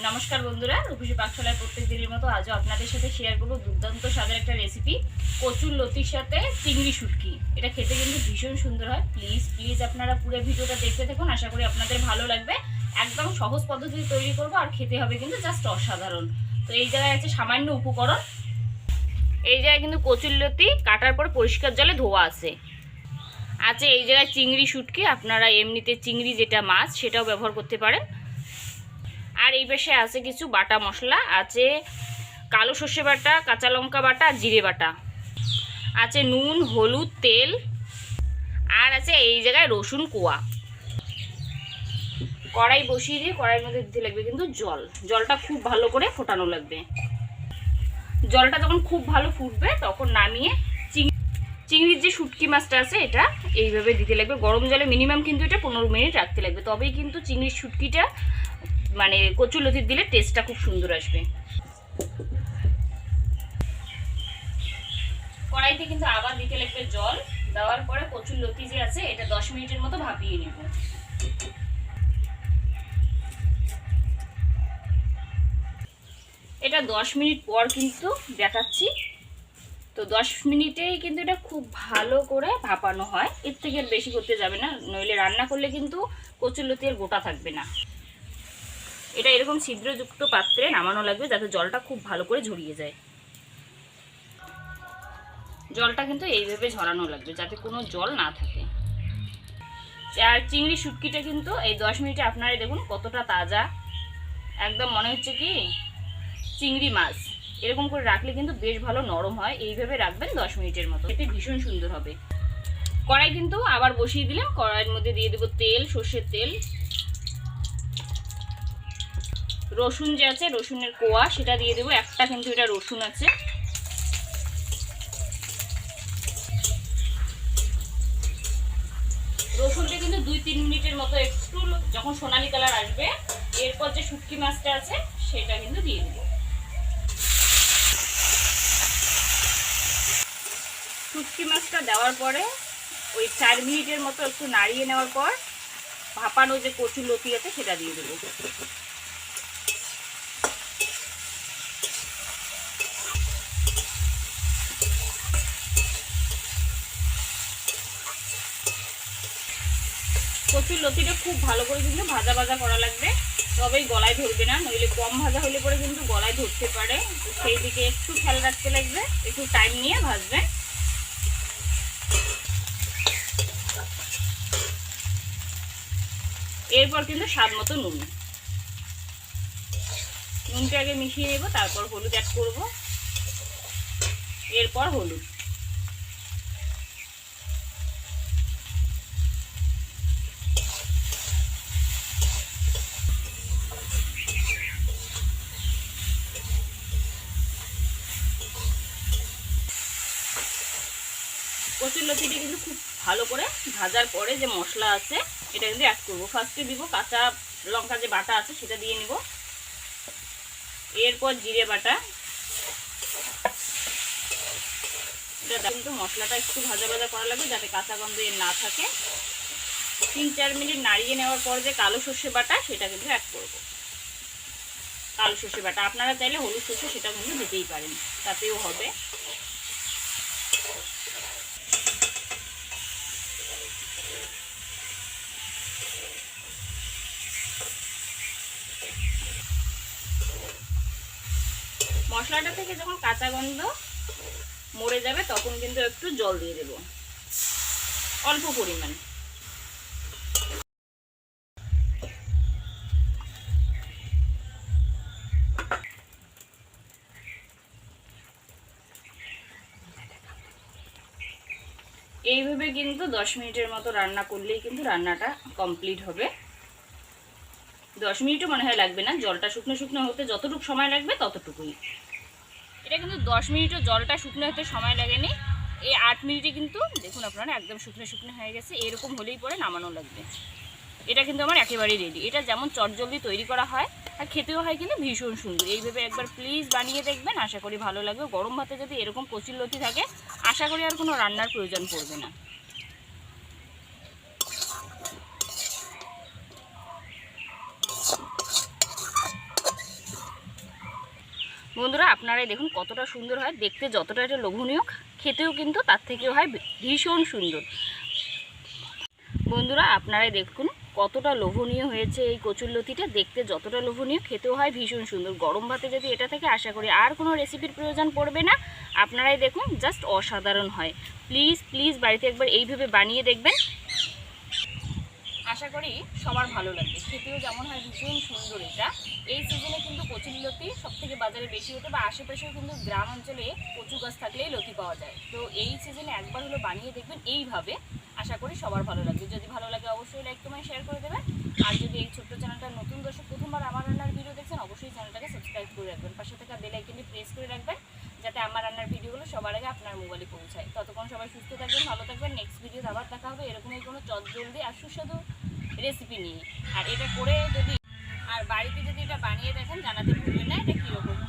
নমস্কার বন্ধুরা, রূপসী পাকশালায় প্রত্যেক দিনের মতো আজও আপনাদের সাথে শেয়ার করব দুর্দান্ত স্বাদের একটা রেসিপি কচুর লতির সাথে চিংড়ি শুটকি। এটা খেতে কিন্তু ভীষণ সুন্দর হয়। প্লিজ প্লিজ আপনারা পুরো ভিডিওটা দেখতে থাকুন, আশা করি আপনাদের ভালো লাগবে। একদম সহজ পদ্ধতিতে তৈরি করব আর খেতে হবে কিন্তু জাস্ট অসাধারণ। তো এই জায়গায় আছে সামান্য উপকরণ। এই জায়গায় কিন্তু কচুর লতি কাটার পর পরিষ্কার জলে ধোয়া আছে। আছে এই জায়গায় চিংড়ি শুটকি, আপনারা এমনিতে চিংড়ি যেটা মাছ সেটাও ব্যবহার করতে পারেন। আর এই পাশে আছে কিছু বাটা মশলা, আছে কালো সর্ষে বাটা, কাঁচা লঙ্কা বাটা জিরে বাটা। আছে নুন, হলুদ, তেল, আর আছে এই জায়গায় রসুন কোয়া। কড়াই বসিয়ে দিয়ে কড়াইয়ের মধ্যে দিতে লাগবে কিন্তু জল। জলটা খুব ভালো করে ফোটানো লাগবে। জলটা যখন খুব ভালো ফুটবে, তখন নামিয়ে চিং- চিংড়ির যে শুটকি মাছটা আছে, এটা এইভাবে দিতে লাগবে। গরম জলে মিনিমাম কিন্তু এটা পনেরো মিনিট রাখতে লাগবে। তবেই কিন্তু চিংড়ির শুটকিটা মানে কচুর লতির দিলে টেস্টটা খুব সুন্দর আসবে। কড়াইতে কিন্তু আবার দিতে লাগবে জল দেওয়ার পরে কচুর লতি যে আছে, এটা দশ মিনিটের মতো ভাপিয়ে নেব। এটা দশ মিনিট পর কিন্তু দেখাচ্ছি। তো দশ মিনিটেই কিন্তু এটা খুব ভালো করে ভাপানো হয়। এর থেকে আর বেশি করতে যাবে না, নইলে রান্না করলে কিন্তু কচুর লতি আর গোটা থাকবে না। এটা এরকম ছিদ্রযুক্ত পাত্রে নামানো লাগবে যাতে জলটা খুব ভালো করে ঝরিয়ে যায়। জলটা কিন্তু এইভাবে ঝরানো লাগবে যাতে কোনো জল না থাকে। আর চিংড়ি শুটকিটা কিন্তু এই দশ মিনিটে আপনারা দেখুন কতটা তাজা। একদম মনে হচ্ছে কি চিংড়ি মাছ। এরকম করে রাখলে কিন্তু বেশ ভালো নরম হয়। এইভাবে রাখবেন দশ মিনিটের মতো। এতে ভীষণ সুন্দর হবে। কড়াই কিন্তু আবার বসিয়ে দিলাম। কড়াইয়ের মধ্যে দিয়ে দেবো তেল, সর্ষের তেল। রসুন যে আছে, রসুনের কোয়া, সেটা দিয়ে দেবো। একটা কিন্তু এটা রসুন আছে। রসুনটা কিন্তু দুই তিন মিনিটের মতো একটু যখন সোনালি কালার আসবে, এরপর যে শুটকি মাছটা আছে, সেটা কিন্তু দিয়ে দেবো। শুটকি মাছটা দেওয়ার পরে, ওই চার মিনিটের মতো একটু নাড়িয়ে নেওয়ার পর, ভাপানো যে কচু লতি আছে, সেটা দিয়ে দেবো। কচুর লতিটা খুব ভালো করে কিন্তু ভাজা ভাজা করা লাগবে। তবেই গলায় ধরবে না, নইলে কম ভাজা হলে পরে কিন্তু গলায় ধরতে পারে। সেই দিকে একটু খেয়াল রাখতে লাগবে, একটু টাইম নিয়ে ভাজবে। এরপর কিন্তু স্বাদ মতো নুন। নুনটা আগে মিশিয়ে নেব, তারপর হলুদ অ্যাড করব। এরপর হলুদ। লতিটি কিন্তু খুব ভালো করে ভাজার পরে যে মশলা আছে, এটা কিন্তু অ্যাড করব। ফার্স্টে দিব কাঁচা লঙ্কা যে বাটা আছে, সেটা দিয়ে নিব। এরপর জিরে বাটা। কিন্তু মশলাটা একটু ভাজা ভাজা করা লাগবে যাতে কাঁচা গন্ধ এর না থাকে। তিন চার মিনিট নাড়িয়ে নেওয়ার পর যে কালো সর্ষে বাটা, সেটা কিন্তু অ্যাড করব। কালো সর্ষে বাটা। আপনারা চাইলে হলুদ সর্ষে সেটা কিন্তু দিতেই পারেন। তাতেও হবে। মশলাটা থেকে যখন কাঁচা গন্ধ মরে যাবে, তখন কিন্তু একটু জল দিয়ে দেব। অল্প পরিমাণ। এইভাবে কিন্তু দশ মিনিটের মতো রান্না করলেই কিন্তু রান্নাটা কমপ্লিট হবে। দশ মিনিটও মনে হয় লাগবে না। জলটা শুকনো শুকনো হতে যতটুকু সময় লাগবে ততটুকুই। এটা কিন্তু দশ মিনিটও জলটা শুকনো হতে সময় লাগেনি। এই আট মিনিটে কিন্তু দেখুন আপনারা, একদম শুকনো শুকনো হয়ে গেছে। এরকম হলেই পরে নামানো লাগবে। এটা কিন্তু আমার একেবারেই রেডি এটা যেমন চটজলদি তৈরি করা হয়, আর খেতেও হয় কিন্তু ভীষণ সুন্দর। এইভাবে একবার প্লিজ বানিয়ে দেখবেন। আশা করি ভালো লাগবে। গরম ভাতে যদি এরকম কচুর লতি থাকে, আশা করি আর কোনো রান্নার প্রয়োজন পড়বে না। বন্ধুরা, আপনারাই দেখুন কতটা সুন্দর হয়। দেখতে যতটা এটা লোভনীয়, খেতেও কিন্তু তার থেকেও হয় ভীষণ সুন্দর। বন্ধুরা, আপনারাই দেখুন কতটা লোভনীয় হয়েছে এই কচুরলতিটা দেখতে যতটা লোভনীয়, খেতেও হয় ভীষণ সুন্দর। গরম ভাতে যদি এটা থেকে আশা করি আর কোনো রেসিপির প্রয়োজন পড়বে না, আপনারাই দেখুন জাস্ট অসাধারণ হয়। প্লিজ প্লিজ বাড়িতে একবার এইভাবে বানিয়ে দেখবেন। আশা করি সবার ভালো লাগবে। খেতেও যেমন হয় ভীষণ সুন্দর এটা। এই সিজনে কিন্তু কচুরি লতি সব থেকে বাজারে বেশি হতে বা আশেপাশেও কিন্তু গ্রাম অঞ্চলে কচু গাছ থাকলেই লতি পাওয়া যায়। তো এই সিজনে একবার হলো বানিয়ে দেখবেন এইভাবে। আশা করি সবার ভালো লাগবে। যদি ভালো লাগে অবশ্যই লাইক কমেন্ট শেয়ার করে দেবেন। আর যদি এই ছোট্ট চ্যানেলটা নতুন দর্শক প্রথমবার আমার রান্নার ভিডিও দেখছেন, অবশ্যই চ্যানেলটাকে সাবস্ক্রাইব করে রাখবেন। পাশে থাকা বেল আইকনটি প্রেস করে রাখবেন, যাতে আমার রান্নার ভিডিওগুলো সবার আগে আপনার মোবাইলে পৌঁছায়। ততক্ষণ সবাই সুস্থ থাকবেন, ভালো থাকবেন। নেক্সট ভিডিও আবার দেখা হবে। এরকমই কোনো চট জলদি আর সুস্বাদু রেসিপি নিয়ে। আর এটা করে যদি আর বাড়িতে যদি এটা বানিয়ে দেখেন জানাতে ভুলবেন না এটা কীরকম?